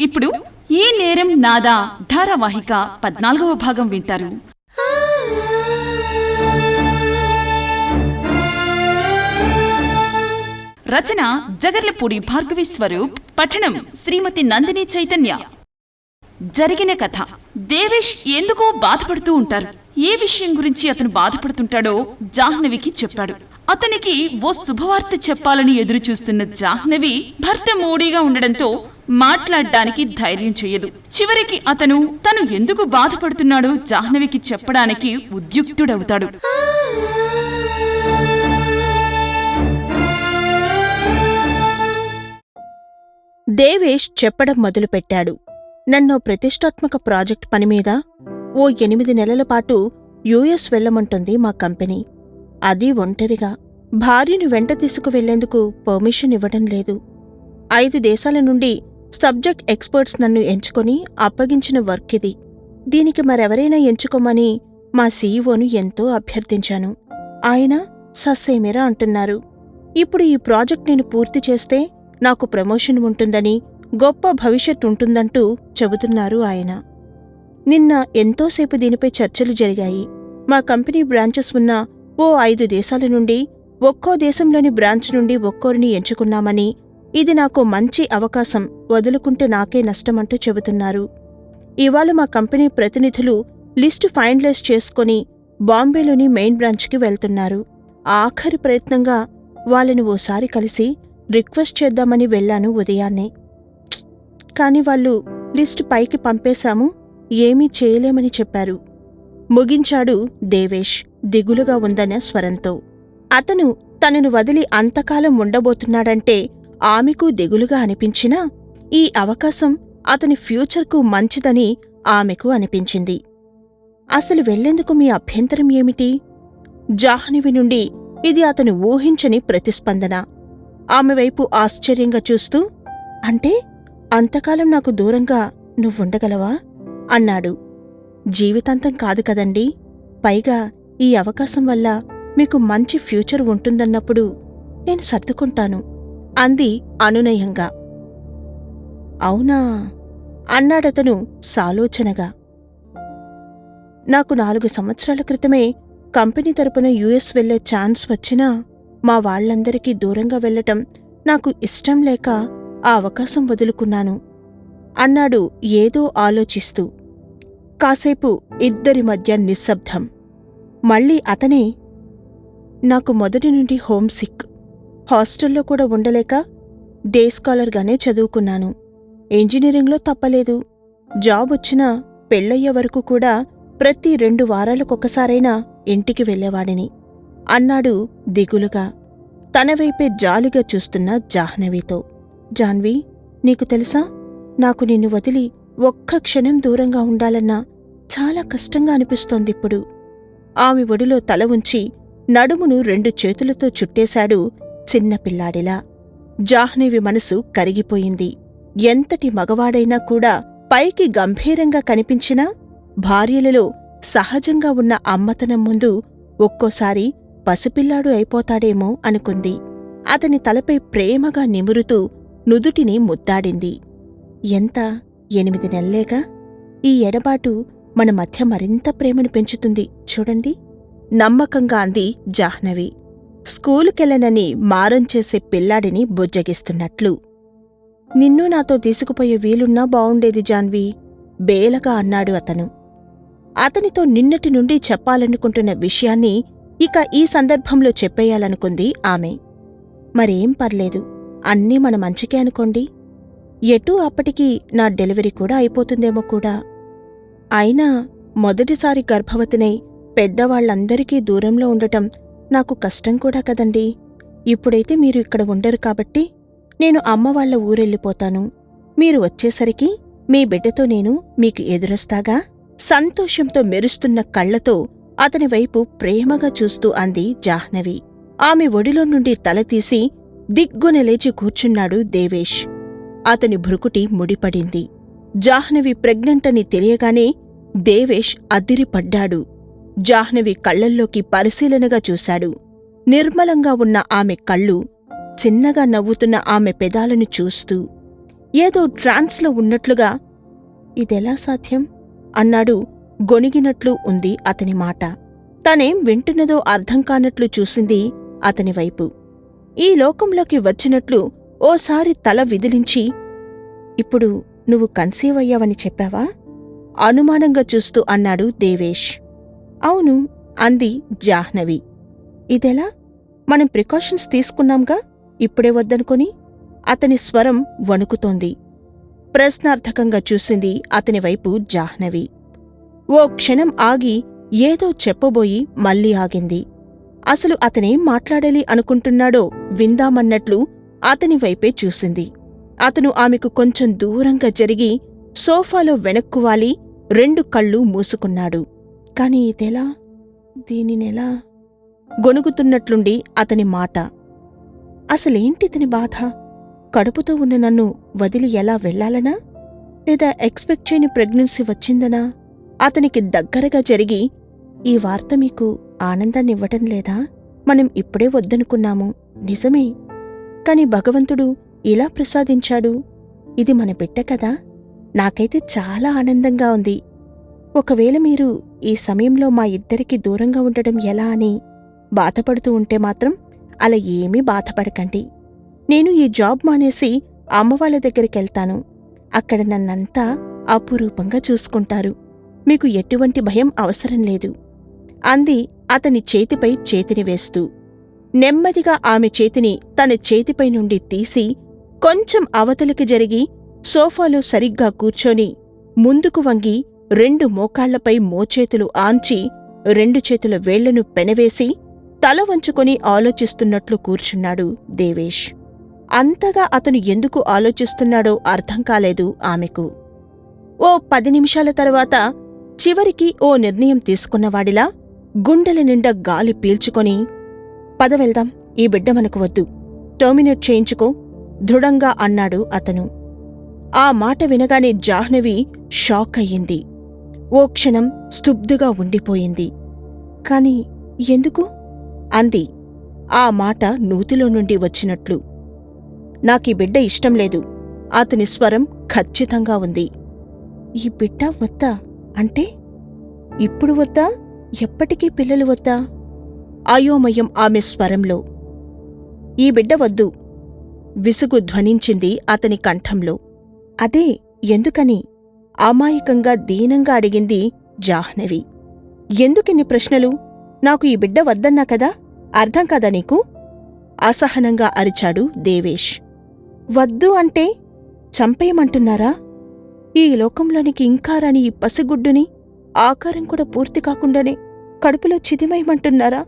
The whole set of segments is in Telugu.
ఇప్పుడు ఈ నేరం నాదా ధారావాహిక పద్నాలుగవ భాగం వింటారు. రచన జగర్లపూడి భార్గవి స్వరూప్ పఠనం శ్రీమతి నందిని చైతన్య. జరిగిన కథ. దేవేష్ ఎందుకో బాధపడుతూ ఉంటారు. ఏ విషయం గురించి అతను బాధపడుతుంటాడో జాహ్నవికి చెప్పాడు. అతనికి ఓ శుభవార్త చెప్పాలని ఎదురు చూస్తున్న జాహ్నవి భర్త మోడీగా ఉండడంతో మాట్లాడడానికి ధైర్యం చేయదు. చివరికి అతను తను ఎందుకు బాధపడుతున్నాడో జాహ్నవికి చెప్పడానికి ఉద్యుక్తుడవుతాడు. దేవేష్ చెప్పడం మొదలుపెట్టాడు. నన్నో ప్రతిష్టాత్మక ప్రాజెక్ట్ పనిమీద ఓ ఎనిమిది నెలల పాటు యుఎస్ వెళ్ళమంటుంది మా కంపెనీ. అది ఒంటరిగా భార్యను వెంట తీసుకువెళ్ళేందుకు పర్మిషన్ ఇవ్వడం లేదు. ఐదు దేశాల నుండి సబ్జెక్ట్ ఎక్స్పర్ట్స్ నన్ను ఎంచుకొని అప్పగించిన వర్క్ ఇది దీనికి మరెవరైనా ఎంచుకోమని మా సీఈఓను ఎంతో అభ్యర్థించాను. ఆయన సస్సేమిరా అంటున్నారు. ఇప్పుడు ఈ ప్రాజెక్ట్ నేను పూర్తి చేస్తే నాకు ప్రమోషన్ ఉంటుందని గొప్ప భవిష్యత్ ఉంటుందంటూ చెబుతున్నారు ఆయన. నిన్న ఎంతోసేపు దీనిపై చర్చలు జరిగాయి. మా కంపెనీ బ్రాంచెస్ ఉన్న ఓ ఐదు దేశాల నుండి ఒక్కో దేశంలోని బ్రాంచ్ నుండి ఒక్కోరిని ఎంచుకున్నామని ఇది నాకు మంచి అవకాశం వదులుకుంటే నాకే నష్టమంటూ చెబుతున్నారు. ఇవాళ మా కంపెనీ ప్రతినిధులు లిస్టు ఫైనలైజ్ చేసుకొని బాంబేలోని మెయిన్ బ్రాంచ్కి వెళ్తున్నారు. ఆఖరి ప్రయత్నంగా వాళ్ళని ఓసారి కలిసి రిక్వెస్ట్ చేద్దామని వెళ్ళాను ఉదయాన్నే. కాని వాళ్ళు లిస్టు పైకి పంపేశాము ఏమీ చేయలేమని చెప్పారు. ముగించాడు దేవేష్ దిగులుగా ఉందన్న స్వరంతో. అతను తనను వదిలి అంతకాలం ఉండబోతున్నాడంటే ఆమెకు దిగులుగా అనిపించినా ఈ అవకాశం అతని ఫ్యూచర్కు మంచిదని ఆమెకు అనిపించింది. అసలు వెళ్ళేందుకు మీ అభ్యంతరం ఏమిటి? జాహ్నవి నుండి ఇది అతను ఊహించని ప్రతిస్పందన. ఆమె వైపు ఆశ్చర్యంగా చూస్తూ అంటే అంతకాలం నాకు దూరంగా నువ్వుండగలవా? అన్నాడు. జీవితాంతం కాదు కదండి. పైగా ఈ అవకాశం వల్ల మీకు మంచి ఫ్యూచర్ ఉంటుందన్నప్పుడు నేను సర్దుకుంటాను. అంది అనునయంగా. అవునా? అన్నాడతను సాలోచనగా. నాకు నాలుగు సంవత్సరాల క్రితమే కంపెనీ తరపున యుఎస్ వెళ్ళే ఛాన్స్ వచ్చినా మా వాళ్ళందరికీ దూరంగా వెళ్ళటం నాకు ఇష్టం లేక ఆ అవకాశం వదులుకున్నాను అన్నాడు ఏదో ఆలోచిస్తూ. కాసేపు ఇద్దరి మధ్య నిశ్శబ్దం. మళ్ళీ అతనే నాకు మొదటి నుండి హోమ్ సిక్ హాస్టల్లో కూడా ఉండలేక డే స్కాలర్గానే చదువుకున్నాను. ఇంజనీరింగ్లో తప్పలేదు. జాబ్ వచ్చినా పెళ్ళయ్యే వరకు కూడా ప్రతి రెండు వారాలకొకసారైనా ఇంటికి వెళ్ళేవాడిని. అన్నాడు దిగులుగా. తన వైపే జాలిగా చూస్తున్న జాహ్నవితో. జాన్వి నీకు తెలుసా? నాకు నిన్ను వదిలి ఒక్క క్షణం దూరంగా ఉండాలన్నా చాలా కష్టంగా అనిపిస్తోందిప్పుడు. ఆమె ఒడిలో తల ఉంచి నడుమును రెండు చేతులతో చుట్టేశాడు చిన్నపిల్లాడిలా. జాహ్నవి మనసు కరిగిపోయింది. ఎంతటి మగవాడైనా కూడా పైకి గంభీరంగా కనిపించినా భార్యలలో సహజంగా ఉన్న అమ్మతనం ముందు ఒక్కోసారి పసిపిల్లాడు అయిపోతాడేమో అనుకుంది. అతని తలపై ప్రేమగా నిమురుతూ నుదుటిని ముద్దాడింది. ఎంత? ఎనిమిది నెల్లేగా? ఈ ఎడబాటు మన మధ్య మరింత ప్రేమను పెంచుతుంది. చూడండి. నమ్మకంగా అంది జాహ్నవి. స్కూలుకెళ్ళనని మారం చేసే పిల్లాడిని బుజ్జగిస్తున్నట్లు. నిన్ను నాతో తీసుకుపోయే వీలున్నా బావుండేది జాన్వి బేలగా అన్నాడు అతను. అతనితో నిన్నటి నుండి చెప్పాలనుకుంటున్న విషయాన్ని ఇక ఈ సందర్భంలో చెప్పేయాలనుకుంది ఆమె. మరేం పర్లేదు అన్నీ మన మంచికే అనుకోండి. ఎటూ అప్పటికి నా డెలివరీ కూడా అయిపోతుందేమో కూడా. అయినా మొదటిసారి గర్భవతినై పెద్దవాళ్ళందరికీ దూరంలో ఉండటం నాకు కష్టం కూడా కదండి. ఇప్పుడైతే మీరు ఇక్కడ ఉండరు కాబట్టి నేను అమ్మవాళ్ళ ఊరెళ్ళిపోతాను. మీరు వచ్చేసరికి మీ బిడ్డతో నేను మీకు ఎదురొస్తాగా? సంతోషంతో మెరుస్తున్న కళ్ళతో అతని వైపు ప్రేమగా చూస్తూ అంది జాహ్నవి. ఆమె ఒడిలో నుండి తల తీసి దిగ్గున లేచి కూర్చున్నాడు దేవేష్. అతని భృకుటి ముడిపడింది. జాహ్నవి ప్రెగ్నెంట్ అని తెలియగానే దేవేష్ అదిరిపడ్డాడు. జాహ్నవి కళ్ళల్లోకి పరిశీలనగా చూశాడు. నిర్మలంగా ఉన్న ఆమె కళ్ళు చిన్నగా నవ్వుతున్న ఆమె పెదాలను చూస్తూ ఏదో ట్రాన్స్లో ఉన్నట్లుగా ఇదెలా సాధ్యం? అన్నాడు గొనిగినట్లు ఉంది అతని మాట. తనేం వింటున్నదో అర్థం కానట్లు చూసింది అతని వైపు. ఈ లోకంలోకి వచ్చినట్లు ఓసారి తల విదిలించి ఇప్పుడు నువ్వు కన్సీవ్ అయ్యావని చెప్పావా? అనుమానంగా చూస్తూ అన్నాడు దేవేష్. అవును అంది జాహ్నవి. ఇదెలా? మనం ప్రికాషన్స్ తీసుకున్నాంగా? ఇప్పుడే వద్దనుకొని? అతని స్వరం వణుకుతోంది. ప్రశ్నార్థకంగా చూసింది అతని వైపు జాహ్నవి. ఓ క్షణం ఆగి ఏదో చెప్పబోయి మళ్ళీ ఆగింది. అసలు అతనేం మాట్లాడాలి అనుకుంటున్నాడో విందామన్నట్లు అతని వైపే చూసింది. అతను ఆమెకు కొంచెం దూరంగా జరిగి సోఫాలో వెనక్కువాలి రెండు కళ్ళు మూసుకున్నాడు. కాని ఇదెలా? దీనినెలా? గొనుగుతున్నట్లుండి అతని మాట. అసలేంటితని బాధ? కడుపుతో ఉన్న నన్ను వదిలి ఎలా వెళ్ళాలనా లేదా ఎక్స్పెక్ట్ చేయని ప్రెగ్నెన్సీ వచ్చిందనా? అతనికి దగ్గరగా జరిగి ఈ వార్త మీకు ఆనందాన్నివ్వటం లేదా? మనం ఇప్పుడే వద్దనుకున్నాము. నిజమే. కాని భగవంతుడు ఇలా ప్రసాదించాడు. ఇది మన బిడ్డ కదా? నాకైతే చాలా ఆనందంగా ఉంది. ఒకవేళ మీరు ఈ సమయంలో మా ఇద్దరికి దూరంగా ఉండడం ఎలా అని బాధపడుతూ ఉంటే మాత్రం అలా ఏమీ బాధపడకండి. నేను ఈ జాబ్ మానేసి అమ్మవాళ్ళ దగ్గరికెళ్తాను అక్కడ నన్నంతా అపురూపంగా చూసుకుంటారు. మీకు ఎటువంటి భయం అవసరం లేదు. అంది అతని చేతిపై చేతిని వేస్తూ. నెమ్మదిగా ఆమె చేతిని తన చేతిపై నుండి తీసి కొంచెం అవతలికి జరిగి సోఫాలో సరిగ్గా కూర్చొని ముందుకు వంగి రెండు మోకాళ్ళపై మోచేతులు ఆంచి రెండు చేతుల వేళ్ళను పెనవేసి తల వంచుకొని ఆలోచిస్తున్నట్లు కూర్చున్నాడు దేవేష్. అంతగా అతను ఎందుకు ఆలోచిస్తున్నాడో అర్థం కాలేదు ఆమెకు. ఓ పది నిమిషాల తర్వాత చివరికి ఓ నిర్ణయం తీసుకున్నవాడిలా గుండెల నిండా గాలి పీల్చుకొని పద వెళ్దాం ఈ బిడ్డ మనకు వద్దు టర్మినేట్ చేయించుకో దృఢంగా అన్నాడు అతను. ఆ మాట వినగానే జాహ్నవి షాక్ అయ్యింది. ఓ క్షణం స్తుబ్దుగా ఉండిపోయింది. కాని ఎందుకు? అంది. ఆ మాట నూతిలో నుండి వచ్చినట్లు. నాకీ బిడ్డ ఇష్టం లేదు. అతని స్వరం ఖచ్చితంగా ఉంది. ఈ బిడ్డ వద్దా? అంటే? ఇప్పుడు వద్దా? ఎప్పటికీ పిల్లలు వద్దా? అయోమయం ఆమె స్వరంలో. ఈ బిడ్డ వద్దు. విసుగు ధ్వనించింది అతని కంఠంలో. అదే ఎందుకని? అమాయకంగా దీనంగా అడిగింది జాహ్నవి. ఎందుకిన్ని ప్రశ్నలు? నాకు ఈ బిడ్డ వద్దన్నా కదా? అర్థం కదా నీకు? అసహనంగా అరిచాడు దేవేష్. వద్దు అంటే చంపేయమంటున్నారా? ఈ లోకంలోనికి ఇంకా రాని ఈ పసిగుడ్డుని ఆకారం కూడా పూర్తి కాకుండానే కడుపులో చిదిమేయమంటున్నారా?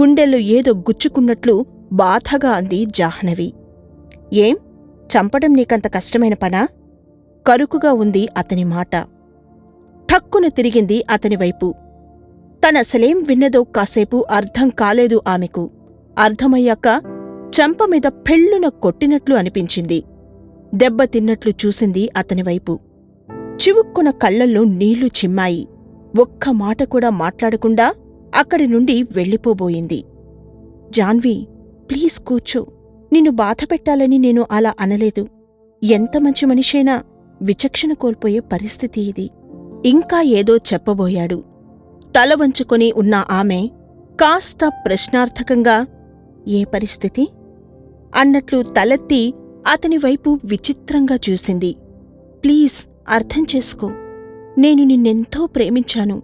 గుండెల్లో ఏదో గుచ్చుకున్నట్లు బాధగా అంది జాహ్నవి. ఏం? చంపడం నీకంత కష్టమైన పనా? కరుకుగా ఉంది అతని మాట. ఠక్కున తిరిగింది అతనివైపు తనసలేం విన్నదో కాసేపు అర్థం కాలేదు ఆమెకు. అర్థమయ్యాక చెంపమీద పెళ్ళున కొట్టినట్లు అనిపించింది. దెబ్బ తిన్నట్లు చూసింది అతనివైపు చివుక్కున కళ్ళల్లో నీళ్ళు చిమ్మాయి. ఒక్క మాట కూడా మాట్లాడకుండా అక్కడి నుండి వెళ్ళిపోబోయింది. జాన్వి ప్లీజ్ కూర్చో. నిన్ను బాధపెట్టాలని నేను అలా అనలేదు. ఎంత మంచి మనిషైనా విచక్షణ కోల్పోయే పరిస్థితి ఇది. ఇంకా ఏదో చెప్పబోయాడు. తల వంచుకొని ఉన్న ఆమె కాస్త ప్రశ్నార్థకంగా ఏ పరిస్థితి? అన్నట్లు తలెత్తి అతని వైపు విచిత్రంగా చూసింది. ప్లీజ్ అర్థం చేసుకో. నేను నిన్నెంతో ప్రేమించాను.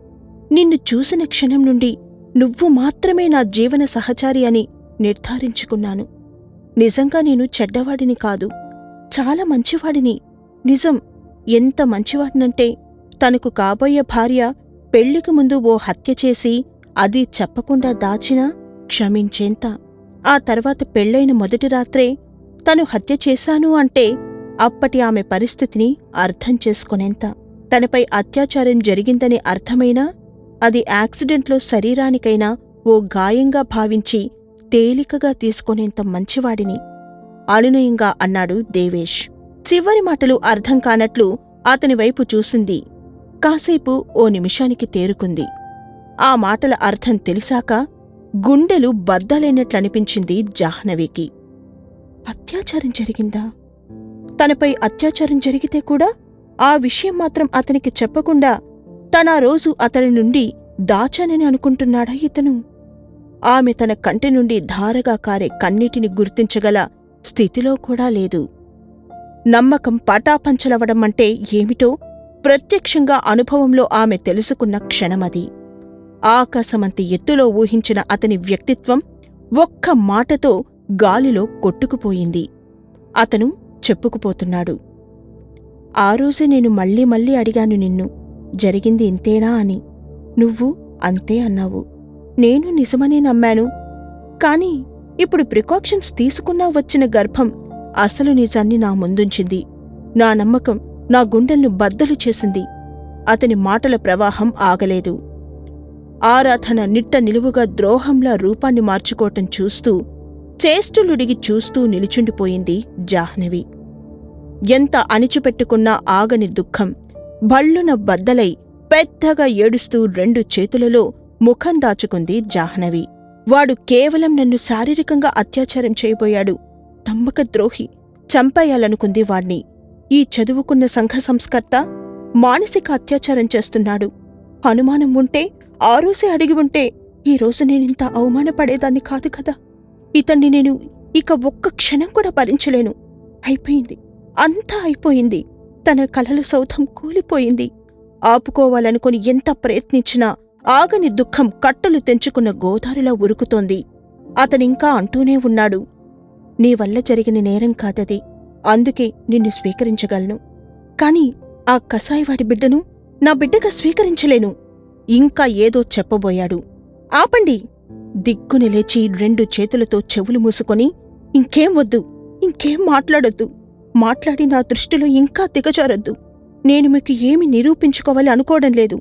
నిన్ను చూసిన క్షణం నుండి నువ్వు మాత్రమే నా జీవన సహచారి అని నిర్ధారించుకున్నాను. నిజంగా నేను చెడ్డవాడిని కాదు. చాలా మంచివాడిని. నిజం ఎంత మంచివాడినంటే తనకు కాబోయే భార్య పెళ్ళికి ముందు ఓ హత్య చేసి అది చెప్పకుండా దాచినా క్షమించేంత. ఆ తర్వాత పెళ్ళైన మొదటి రాత్రే తను హత్య చేశాను అంటే అప్పటి ఆమె పరిస్థితిని అర్థం చేసుకునేంత. తనపై అత్యాచారం జరిగిందని అర్థమైనా అది యాక్సిడెంట్లో శరీరానికైనా ఓ గాయంగా భావించి తేలికగా తీసుకొనేంత మంచివాడిని. అనునయంగా అన్నాడు దేవేష్. చివరి మాటలు అర్థం కానట్లు అతని వైపు చూసింది. కాసేపు ఓ నిమిషానికి తేరుకుంది. ఆ మాటల అర్థం తెలిసాక గుండెలు బద్దలైనట్లనిపించింది జాహ్నవికి. అత్యాచారం జరిగిందా? తనపై అత్యాచారం జరిగితే కూడా ఆ విషయం మాత్రం అతనికి చెప్పకుండా తనా రోజు అతని నుండి దాచానని అనుకుంటున్నాడా ఇతను? ఆమె తన కంటి నుండి ధారగా కారే కన్నీటిని గుర్తించగల స్థితిలో కూడా లేదు. నమ్మకం పటాపంచలవడం అంటే ఏమిటో ప్రత్యక్షంగా అనుభవంలో ఆమె తెలుసుకున్న క్షణమది. ఆకాశమంత ఎత్తులో ఊహించిన అతని వ్యక్తిత్వం ఒక్క మాటతో గాలిలో కొట్టుకుపోయింది. అతను చెప్పుకుపోతున్నాడు. ఆ రోజే నేను మళ్ళీ మళ్ళీ అడిగాను నిన్ను. జరిగింది ఇంతేనా అని. నువ్వు అంతే అన్నావు. నేను నిజమనే నమ్మాను. కాని ఇప్పుడు ప్రికాషన్స్ తీసుకున్నా వచ్చిన గర్భం అసలు నిజాన్ని నా ముందుంచింది. నా నమ్మకం నా గుండెల్ను బద్దలు చేసింది. అతని మాటల ప్రవాహం ఆగలేదు. ఆరాధన నిట్ట నిలువుగా ద్రోహంలా రూపాన్ని మార్చుకోవటం చూస్తూ చేష్టులుడిగి చూస్తూ నిలుచుండిపోయింది జాహ్నవి. ఎంత అణిచిపెట్టుకున్నా ఆగని దుఃఖం భళ్ళున బద్దలై పెద్దగా ఏడుస్తూ రెండు చేతులలో ముఖం దాచుకుంది జాహ్నవి. వాడు కేవలం నన్ను శారీరకంగా అత్యాచారం చేయబోయాడు. నమ్మక ద్రోహి చంపేయాలనుకుంది వాణ్ణి. ఈ చదువుకున్న సంఘ సంస్కర్త మానసిక అత్యాచారం చేస్తున్నాడు. అనుమానం ఉంటే ఆ రోజే అడిగి ఉంటే ఈ రోజు నేనింత అవమానపడేదాన్ని కాదు కదా. ఇతన్ని నేను ఇక ఒక్క క్షణం కూడా భరించలేను. అయిపోయింది. అంతా అయిపోయింది. తన కలల సౌధం కూలిపోయింది. ఆపుకోవాలనుకుని ఎంత ప్రయత్నించినా ఆగని దుఃఖం కట్టలు తెంచుకున్న గోదారిలా ఉరుకుతోంది. అతనింకా అంటూనే ఉన్నాడు. నీ వల్ల జరిగిన నేరం కాదది. అందుకే నిన్ను స్వీకరించగలను. కాని ఆ కసాయివాడి బిడ్డను నా బిడ్డగా స్వీకరించలేను. ఇంకా ఏదో చెప్పబోయాడు. ఆపండి. దిగ్గుని లేచి రెండు చేతులతో చెవులు మూసుకొని ఇంకేం వద్దు ఇంకేం మాట్లాడొద్దు. మాట్లాడి నా దృష్టిలో ఇంకా దిగజారొద్దు. నేను మీకు ఏమి నిరూపించుకోవాలి అనుకోవడం లేదు.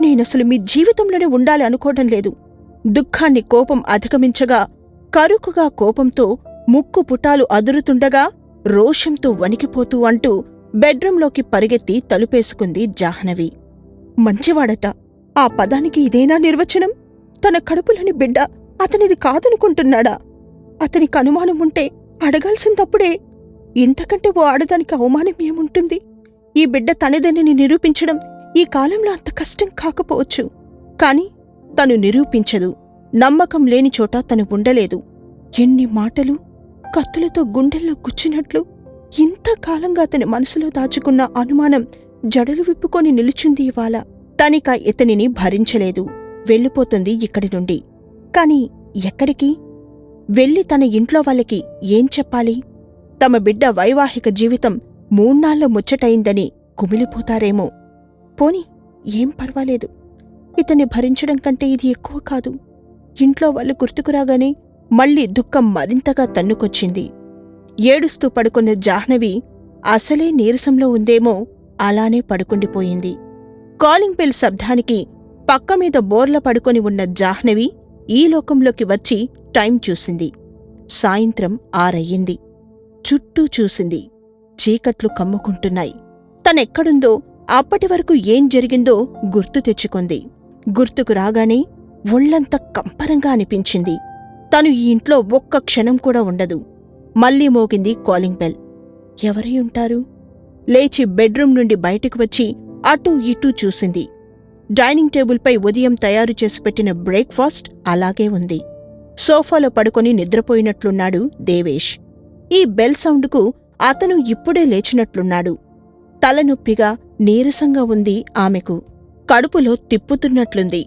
నేనసలు మీ జీవితంలోనే ఉండాలి అనుకోవడం లేదు. దుఃఖాన్ని కోపం అధిగమించగా కరుకుగా కోపంతో ముక్కు పుటాలు అదురుతుండగా రోషంతో వణికిపోతూ అంటూ బెడ్రూంలోకి పరిగెత్తి తలుపేసుకుంది జాహ్నవి. మంచివాడట. ఆ పదానికి ఇదేనా నిర్వచనం? తన కడుపులోని బిడ్డ అతనిది కాదనుకుంటున్నాడా? అతనికి అనుమానం ఉంటే అడగాల్సిందప్పుడే. ఇంతకంటే ఓ ఆడదానికి అవమానం ఏముంటుంది? ఈ బిడ్డ తనదని నిరూపించడం ఈ కాలంలో అంత కష్టం కాకపోవచ్చు. కాని తను నిరూపించదు. నమ్మకం లేని చోట తను ఉండలేదు. ఎన్ని మాటలు కత్తులతో గుండెల్లో గుచ్చినట్లు ఇంతకాలంగా అతని మనసులో దాచుకున్న అనుమానం జడలు విప్పుకొని నిలుచుంది ఇవాళ. తనిక ఇతనిని భరించలేదు. వెళ్ళిపోతుంది ఇక్కడి నుండి. కాని ఎక్కడికి? వెళ్ళి తన ఇంట్లో వాళ్ళకి ఏం చెప్పాలి? తమ బిడ్డ వైవాహిక జీవితం మూణ్ణాల్లో ముచ్చటయిందని కుమిలిపోతారేమో. పోని ఏం పర్వాలేదు. ఇతన్ని భరించడం కంటే ఇది ఎక్కువ కాదు. ఇంట్లో వాళ్ళు గుర్తుకురాగానే మళ్ళీ దుఃఖం మరింతగా తన్నుకొచ్చింది. ఏడుస్తూ పడుకున్న జాహ్నవి అసలే నీరసంలో ఉందేమో అలానే పడుకుండిపోయింది. కాలింగ్ బెల్ శబ్దానికి పక్కమీద బోర్ల పడుకొని ఉన్న జాహ్నవి ఈ లోకంలోకి వచ్చి టైం చూసింది. సాయంత్రం ఆరయ్యింది. చుట్టూ చూసింది. చీకట్లు కమ్ముకుంటున్నాయి. తనెక్కడుందో అప్పటివరకు ఏం జరిగిందో గుర్తు తెచ్చుకుంది. గుర్తుకు రాగానే ఒళ్ళంత కంపరంగా అనిపించింది. తను ఈ ఇంట్లో ఒక్క క్షణం కూడా ఉండదు. మళ్ళీ మోగింది కాలింగ్ బెల్. ఎవరై ఉంటారు? లేచి బెడ్రూమ్ నుండి బయటకు వచ్చి అటూ ఇటూ చూసింది. డైనింగ్ టేబుల్పై ఉదయం తయారు చేసి పెట్టిన బ్రేక్ఫాస్ట్ అలాగే ఉంది. సోఫాలో పడుకొని నిద్రపోయినట్లున్నాడు దేవేష్. ఈ బెల్ సౌండ్కు అతను ఇప్పుడే లేచినట్లున్నాడు. తలనొప్పిగా నీరసంగా ఉంది ఆమెకు. కడుపులో తిప్పుతున్నట్లుంది.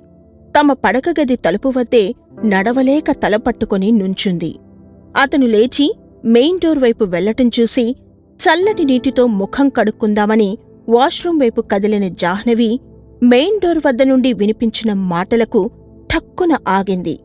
తమ పడకగది తలుపు వద్దే నడవలేక తలపట్టుకుని నుంచుంది. అతను లేచి మెయిన్ డోర్ వైపు వెళ్ళటం చూసి చల్లటి నీటితో ముఖం కడుక్కుందామని వాష్రూమ్ వైపు కదిలిన జాహ్నవి మెయిన్ డోర్ వద్ద నుండి వినిపించిన మాటలకు ఠక్కున ఆగింది.